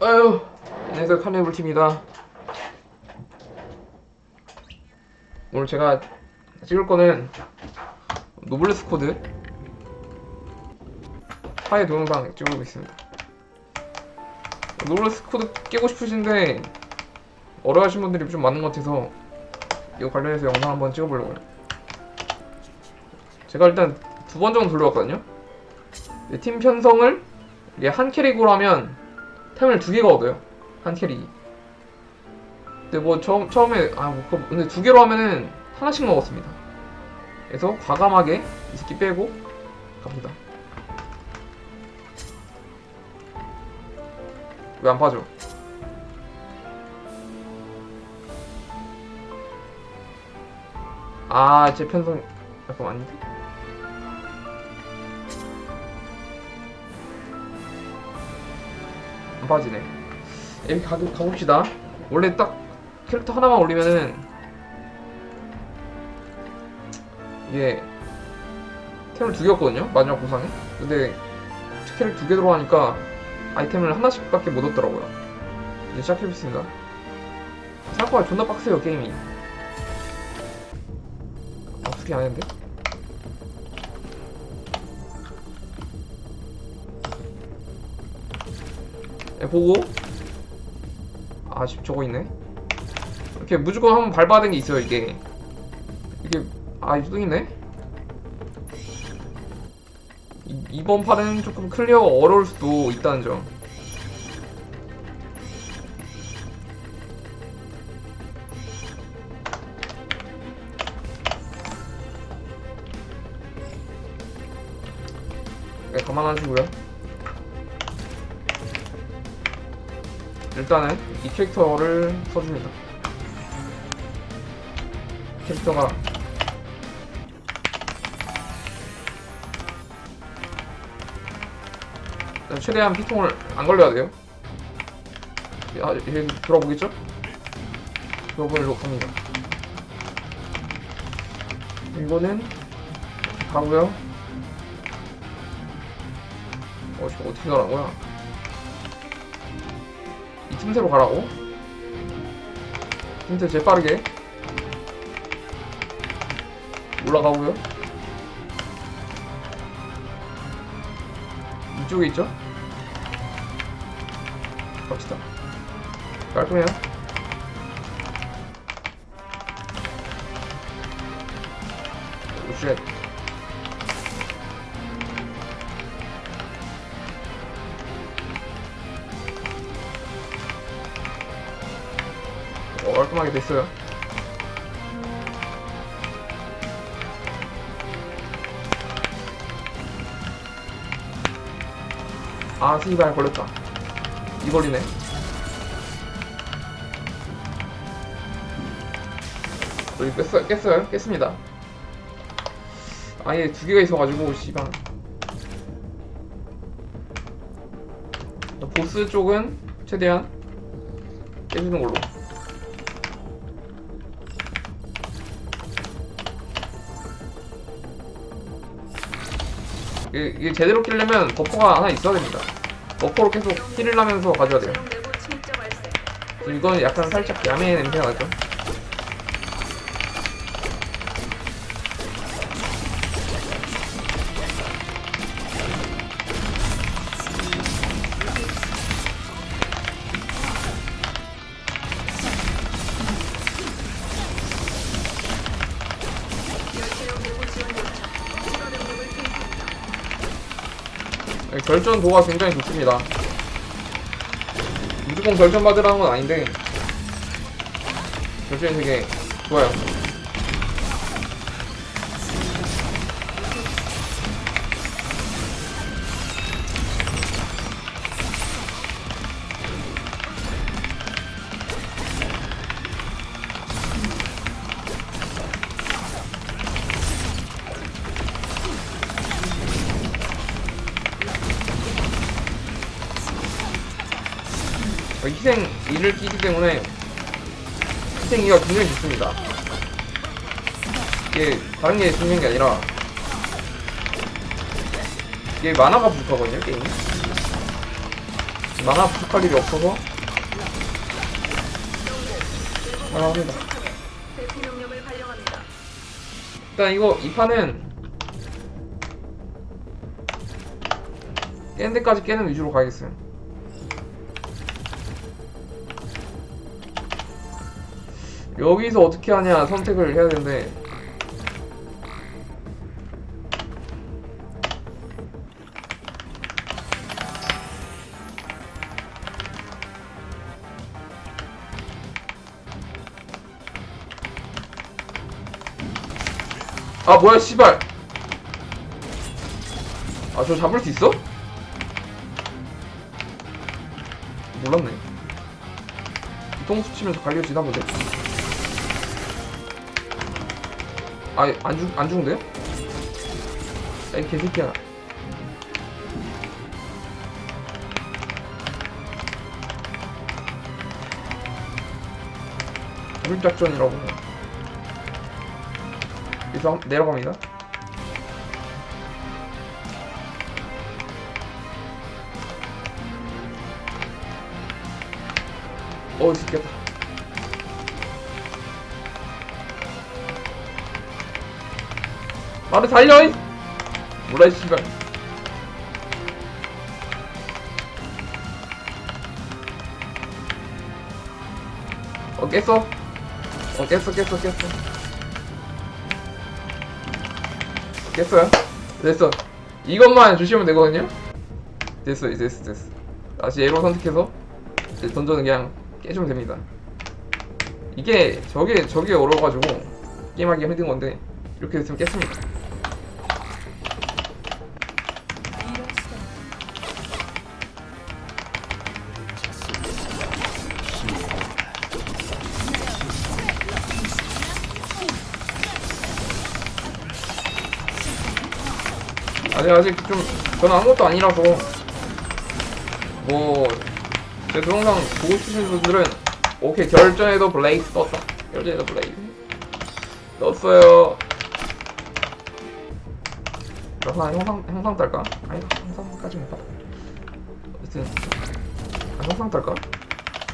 아유, 안녕하세요. 카네블 팀입니다. 오늘 제가 찍을 거는 노블레스 코드 파이 동영상 찍어보고 있습니다. 노블레스 코드 깨고 싶으신데 어려워하신 분들이 좀 많은 것 같아서 이거 관련해서 영상 한번 찍어보려고요. 제가 일단 두 번 정도 돌려봤거든요. 네, 팀 편성을 이게 한 캐릭으로 하면 템을 두 개가 얻어요. 한 캐릭이. 근데 뭐 처음, 처음에 아 뭐, 그거- 근데 두 개로 하면은 하나씩 먹었습니다. 그래서 과감하게 이 새끼 빼고 갑니다. 왜 안 빠져? 아, 제 편성 약간 아닌데? 빠지네. 여기 가, 가봅시다. 원래 딱 캐릭터 하나만 올리면은 이게 템을 두 개였거든요. 마지막 보상에. 근데 캐릭터 두개 들어가니까 아이템을 하나씩밖에 못 얻더라고요. 이제 시작해보겠습니다. 생각보다 존나 빡세요 게임이. 아 수리 안 했는데? 보고. 아 지금 저거 있네. 이렇게 무조건 한번 밟아야 되는 게 있어요 이게. 이게 아 유등이네? 이, 이번 판은 조금 클리어가 어려울 수도 있다는 점. 네, 감안하시고요 일단은 이 캐릭터를 써줍니다. 캐릭터가 최대한 피통을 안 걸려야 돼요. 야, 얘 들어보겠죠? 들어보려고 합니다. 이거는 가고요. 어, 지금 어떻게 거야? 이 틈새로 가라고? 틈새 제일 빠르게. 올라가고요. 이쪽에 있죠? 갑시다. 깔끔해요. 오쉣 깔끔하게 됐어요. 아, 스이발 걸렸다. 이 걸리네. 여기 깼어요, 깼어요, 깼습니다. 아예 두 개가 있어가지고, 씨발. 보스 쪽은 최대한 깨주는 걸로. 이게, 이게 제대로 끼려면 버퍼가 하나 있어야 됩니다. 버퍼로 계속 힐을 하면서 가져야 돼요. 이건 약간 살짝 야매 냄새가 나죠. 네, 결전도가 굉장히 좋습니다. 무조건 결전 받으라는 건 아닌데 결전이 되게 좋아요. 굉장히 좋습니다. 이게 다른 게 중요한 게 아니라 이게 만화가 부족하거든요 게임이 만화 부족할 일이 없어서 만화합니다. 일단 이거 이 판은 깨는 데까지 깨는 위주로 가야겠어요 여기서 어떻게 하냐 선택을 해야 되는데. 아 뭐야 씨발. 아 저 잡을 수 있어? 몰랐네. 뒤통수 치면서 갈려 지나 보네 아안 죽, 안 죽은데요? 야이 개새끼야. 불작전이라고. 여기서 한- 내려갑니다. 어 죽겠다 말을 달려 이. 몰라 이 씨발. 어 깼어? 어 깼어 깼어 깼어. 깼어요? 됐어. 이것만 주시면 되거든요? 됐어 됐어 됐어. 다시 에로 선택해서 이제 던전은 그냥 깨주면 됩니다. 이게 저게 저게 어려워가지고 게임하기 힘든 건데 이렇게 됐으면 깼습니다 아직 아직 좀 저는 아무것도 아니라서. 뭐 제 동영상 보고 싶으신 분들은 오케이 결전에도 블레이드 떴다 결전에도 블레이드 넣었어요. 그래서 한 형상 형상 딸까? 아니 형상까지 못 받아 어쨌든 아, 형상 딸까?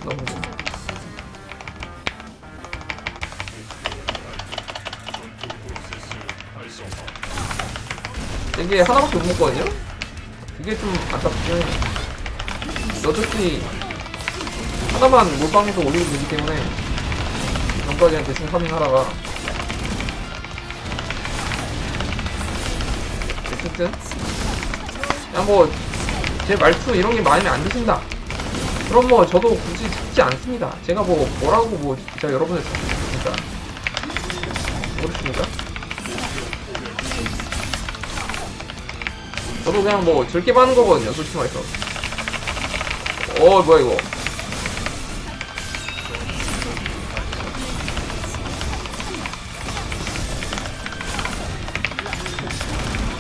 너무 이게 하나밖에 못 먹거든요? 그게 좀 해. 어차피 하나만 몰빵해서 올리면 되기 때문에 전까지 그냥 대충 파밍하다가 어쨌든 그냥 뭐제 말투 이런 게 마음에 안 드신다 그럼 뭐 저도 굳이 듣지 않습니다 제가 뭐 뭐라고 뭐 진짜 여러분을 듣습니까 모르십니까? 저도 그냥 뭐 즐게 하는 거거든요 솔직히 말해서. 어 뭐야 이거.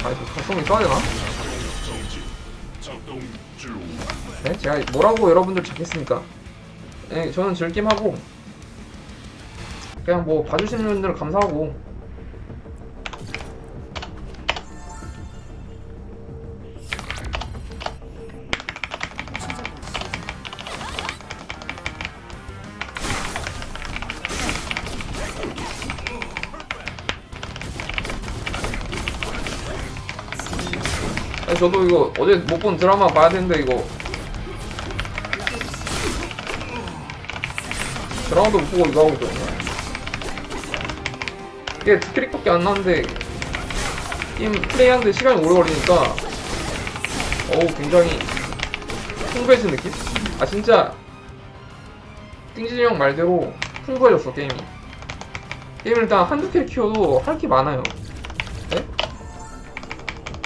아 이거 각성이 써야 되나? 네 제가 뭐라고 여러분들 찾겠습니까? 네 저는 즐김하고 그냥 뭐 봐주시는 분들 감사하고 저도 이거 어제 못 본 드라마 봐야 되는데 이거 드라마도 못 보고 이거 하고 있거든요 이게 두 캐릭밖에 안 나는데 게임 플레이하는데 시간이 오래 걸리니까 어우 굉장히 풍부해진 느낌? 아 진짜 띵진이 형 말대로 풍부해졌어 게임이 게임을 일단 한두 캐릭 키워도 할 게 많아요 네?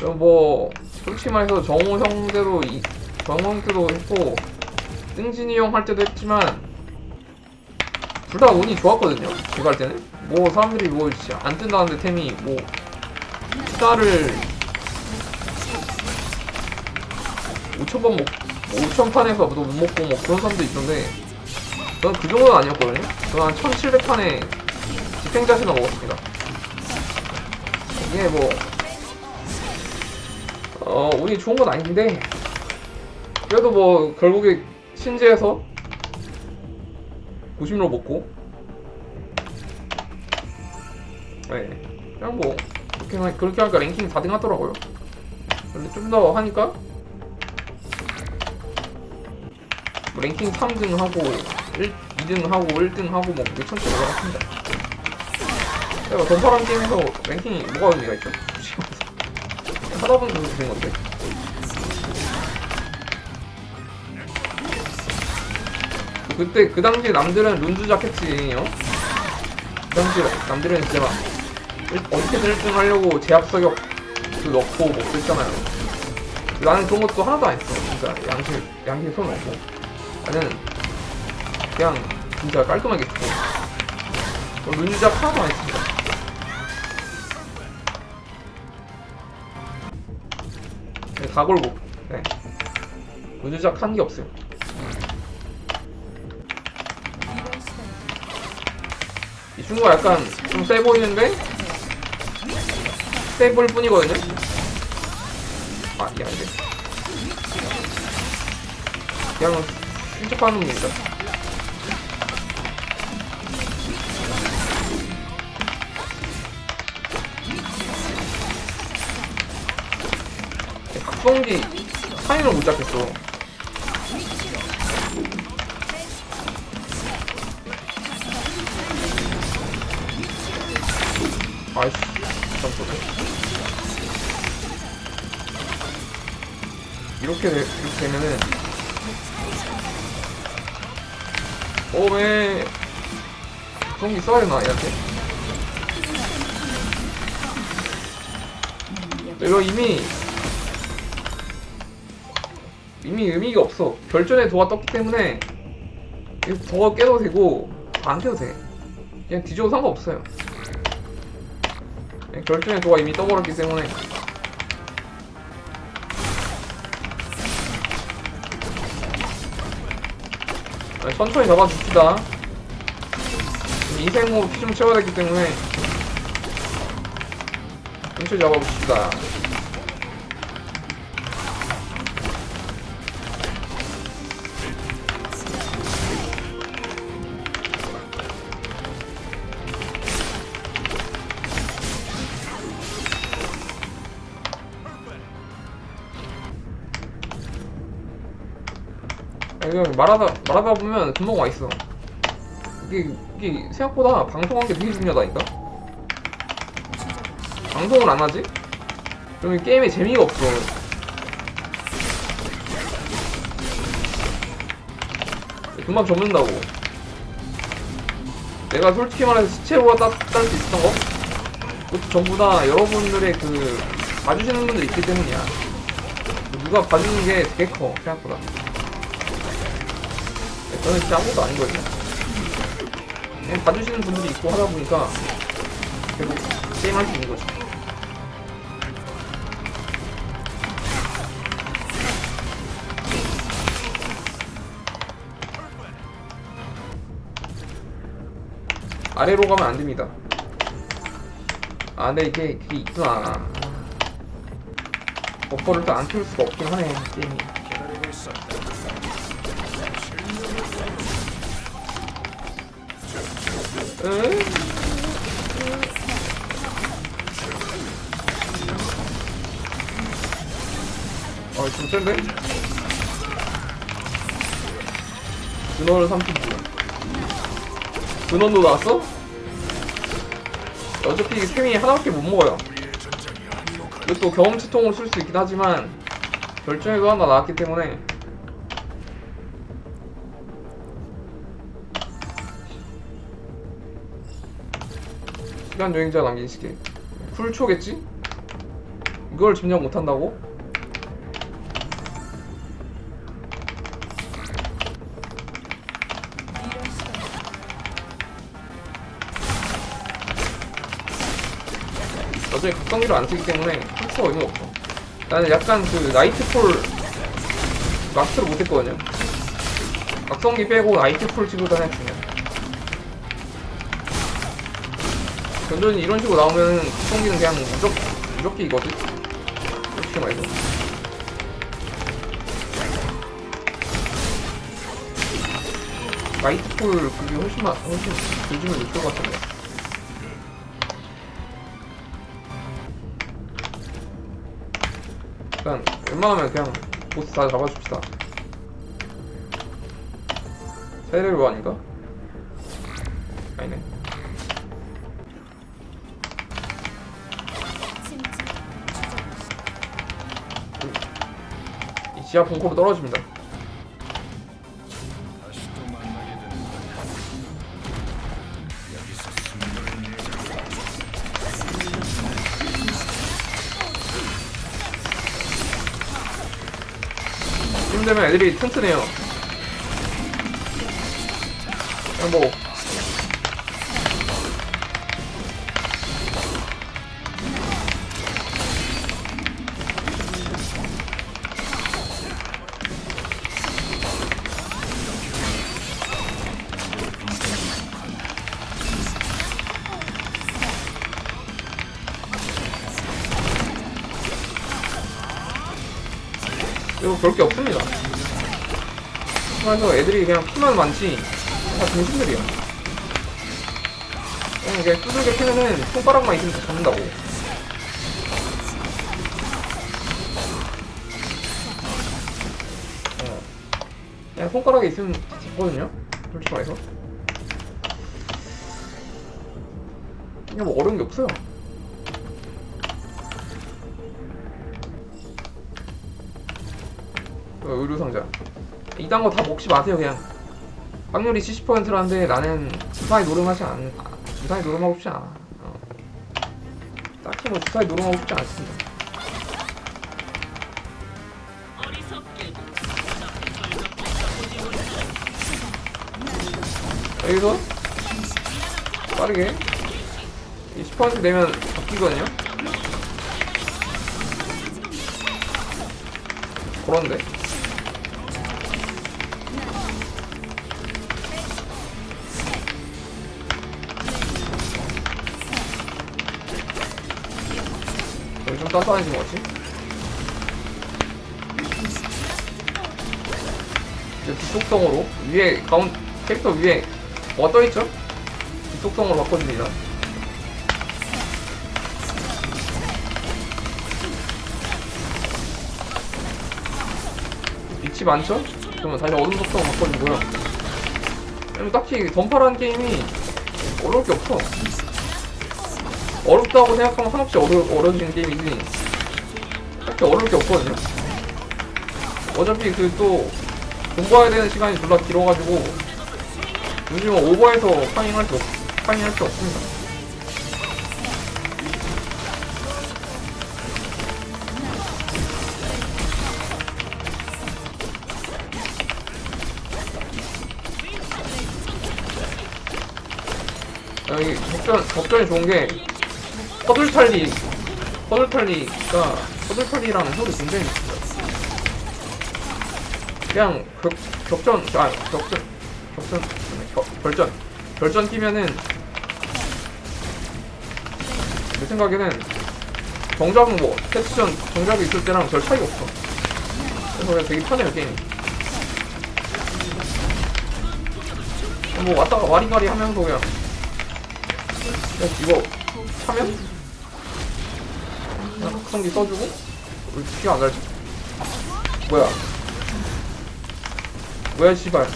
뭐 솔직히 말해서 정우 형대로 이, 정우 형 때도 했고 띵진이 형 할 때도 했지만 둘 다 운이 좋았거든요 제가 할 때는. 뭐 사람들이 뭐안 뜬다는데 템이 뭐 스타를 5천번 먹 5천판에서 못 먹고 뭐 그런 사람도 있던데 저는 그 정도는 아니었거든요. 저는 한 1700판에 집행자시나 먹었습니다. 이게 뭐 어 운이 좋은 건 아닌데 그래도 뭐 결국에 신지에서 90로 먹고. 네. 그냥 뭐 그렇게, 하- 그렇게 하니까 랭킹 4등 하더라고요. 근데 좀 더 하니까. 뭐 랭킹 3등 하고 1, 2등 하고 1등 하고 뭐 천천히 올라갔습니다. 내가 던파란 게임에서 랭킹이 뭐가 의미가 있죠? 하다 그렇게 된 건데 그때 그 당시에 남들은 룬주작 했지요. 그 당시에 남들은 진짜 막 일- 어떻게든 1등 하려고 제압 서격 그 넣고 뭐 그랬잖아요. 나는 그런 것도 하나도 안 했어. 진짜 양심 양심 손 넣고 나는 그냥 진짜 깔끔하게 했고 어, 룬주작 하나도 안 했습니다. 다 걸고 네. 룬주작 한 게 없어요. 이 친구가 약간 좀 세 보이는데 세 보일 뿐이거든요. 아 이게 안돼. 그냥 힐적하는 놈입니다. 각성기 타이밍을 못 잡겠어. 아이씨, 좀 보네. 이렇게, 되- 이렇게 되면은. 어, 왜. 게 써야 되나, 얘한테? 이거 이미. 이미 의미가 없어. 결전의 도가 떴기 때문에. 더 깨도 되고, 안 깨도 돼. 그냥 뒤져도 상관없어요. 네, 결정의 도가 이미 떠버렸기 때문에 네, 천천히 잡아줍시다 인생으로 피 좀 채워야 되기 때문에 천천히 잡아봅시다 이거 말하다 말하다 보면 금방 와 있어. 이게 이게 생각보다 방송하는 게 되게 중요하다니까. 방송을 안 하지? 이 게임에 재미가 없어. 금방 접는다고. 내가 솔직히 말해서 시체로 딸수 있었던 거? 그것도 전부 다 여러분들의 그 봐주시는 분들 있기 때문이야. 누가 봐주는 게 되게 커 생각보다. 저는 진짜 아무것도 아닌 거예요. 그냥 봐주시는 분들이 있고 하다 보니까 계속 게임 할수 있는 거죠. 아래로 가면 안 됩니다. 아, 네, 이게, 그게 있구나. 버퍼를 또 안 키울 수가 없긴 하네, 게임이. 어, 좀 센데? 근원을 30분. 근원도 나왔어? 어차피 템이 하나밖에 못 먹어요. 이것도 경험치 통으로 쓸 수 있긴 하지만, 결정에도 하나 나왔기 때문에, 시간 여행자 남긴 시계. 풀초겠지? 이걸 점령 못한다고? 어차피 각성기를 안 쓰기 때문에 풀초가 의미 없어. 나는 약간 그 나이트폴 마스터를 못했거든요. 각성기 빼고 나이트폴 치고 다닐 중이야. 견전이 이런 식으로 나오면 각성기는 그냥 무적, 무적기거든? 쉽게 말해서. 라이트폴 그게 훨씬 마, 훨씬 조짐을 높일 것 같은데. 일단 웬만하면 그냥 보스 다 잡아줍시다. 세레로 아닌가? 아니네. 이 지하 벙커로 떨어집니다. 되면 애들이 튼튼해요. 그냥 뭐볼게 없습니다. 그래서 애들이 그냥 피만 많지 다 중심들이야. 그냥 이게 두들겨 피면은 손가락만 있으면 다 잡는다고. 어. 그냥 손가락에 있으면 다 잡거든요. 솔직히 말해서. 그냥 뭐 어려운 게 없어요. 어, 의료 상자. 이딴 거 다 먹지 마세요 그냥. 확률이 70%라는데 나는 주사위 노름하지 않. 아, 주사위 노름하고 싶지 않아. 어. 딱히 뭐 주사위 노름하고 싶지 않습니다. 여기서 빠르게 이10% 내면 바뀌거든요. 그런데 것 같지? 이제 뒤속성으로 위에 가운 캐릭터 위에 뭐가 떠있죠? 뒤속성으로 바꿔줍니다 빛이 많죠? 그러면 다시 어둠 속성 바꿔주고요 그리고 딱히 던파라는 게임이 어려울 게 없어 어렵다고 생각하면 한없이 어려, 어려지는 게임이지. 딱히 어려울 게 없거든요. 어차피 그 또 공부해야 되는 시간이 졸라 길어가지고 요즘은 오버해서 파밍할 수, 없, 수 없습니다. 여기 접전, 접전이 좋은 게 허들탈리. 허들탈리가 허들탈리라는 소리 굉장히 좋습니다 그냥 격, 격전 아 격전 격전 겨, 결전. 결전 뛰면은 내 생각에는 정작은 뭐 패치전 정작이 있을 때랑 별 차이가 없어. 그래서 그냥 되게 편해요 게임이. 뭐 왔다가 와리가리 하면서 그냥 이거 차면? 그냥 확성기 써주고? 우리 피가 안 날지 뭐야? 뭐야 씨발.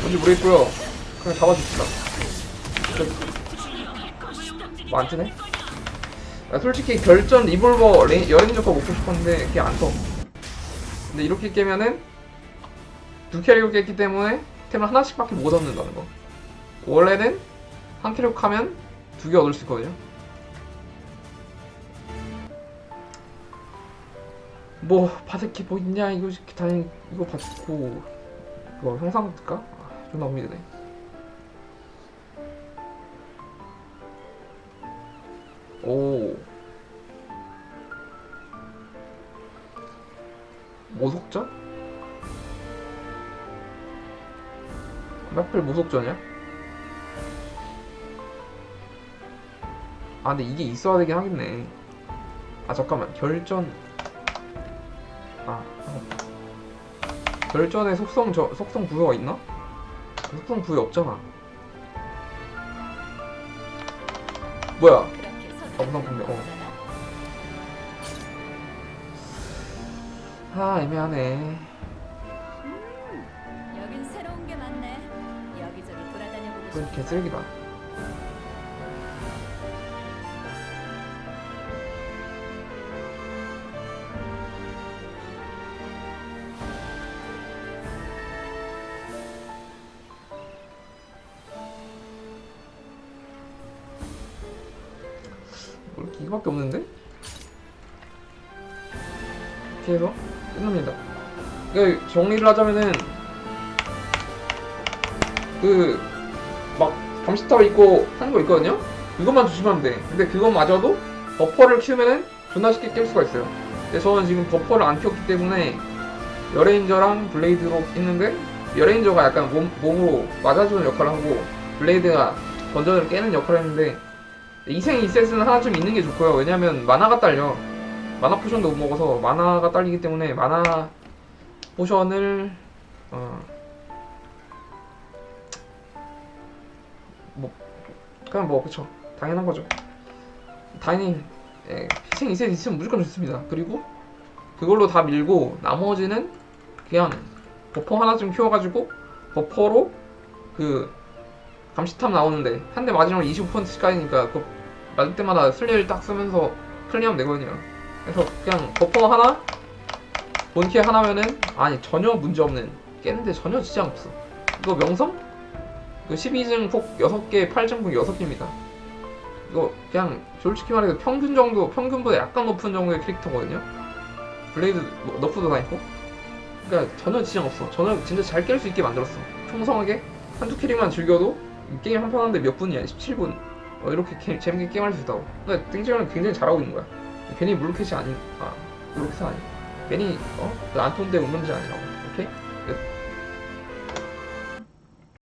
뭔지 모르겠고요. 그냥 잡아줍시다. 뭐안 뜨네? 야, 솔직히 결전 리볼버 레, 여행조커 먹고 싶었는데 그게 안떠 근데 이렇게 깨면은 두 캐릭을 깼기 때문에 템을 하나씩밖에 못 얻는다는 거. 원래는 한 캐릭 하면 두 개 얻을 수 있거든요. 뭐 받을 게 뭐 있냐? 이거 당연히 이거 받고 이거 형상 받을까? 아, 존나 고민되네. 오. 모속전? 하필 모속전이야? 아 근데 이게 있어야 되긴 하겠네 아 잠깐만 결전 아. 결전에 속성 저 속성 부여가 있나? 속성 부여 없잖아 뭐야 어, 우선 분명, 어. 아 애매하네 싶어. 개쓰레기다 이거밖에 없는데? 이렇게 해서 끝납니다 정리를 하자면은 그 막 감시타워 있고 하는 거 있거든요? 그것만 조심하면 돼. 근데 그것마저도 버퍼를 키우면은 존나 쉽게 깰 수가 있어요. 근데 저는 지금 버퍼를 안 키웠기 때문에 여레인저랑 블레이드로 있는데 여레인저가 약간 몸, 몸으로 맞아주는 역할을 하고 블레이드가 던전을 깨는 역할을 했는데 이생 2셋은 하나쯤 있는 게 좋고요. 왜냐면 마나가 딸려. 마나 포션도 못 먹어서 마나가 딸리기 때문에 마나 포션을 어, 그냥 뭐 그쵸. 당연한 거죠. 당연히 예, 희생 2셋 있으면 무조건 좋습니다. 그리고 그걸로 다 밀고 나머지는 그냥 버퍼 하나쯤 키워가지고 버퍼로 그 감시탑 나오는데 한 대 맞으면 25%까지니까 그 맞을 때마다 슬레이를 딱 쓰면서 클리어하면 되거든요. 그래서 그냥 버퍼 하나 본캐 하나면은 아니 전혀 문제없는 깨는데 전혀 지장 없어. 이거 명성? 그 12증 폭 6개, 8증 폭 6개입니다. 이거 그냥 솔직히 말해서 평균 정도, 평균보다 약간 높은 정도의 캐릭터거든요. 블레이드 뭐 너프도 다 있고. 그러니까 전혀 지장 없어. 저는 진짜 잘 깰 수 있게 만들었어. 풍성하게 한두 캐릭만 즐겨도 이 게임 한 판 하는데 몇 분이야? 17분. 어, 이렇게 게- 재밌게 게임할 수 있다고. 그러니까 땡지가 굉장히 잘하고 있는 거야. 괜히 물로켓이 아닌, 아, 물로켓이 아니. 괜히, 어? 그 안톤데 운명지 아니라고. 오케이? 끝.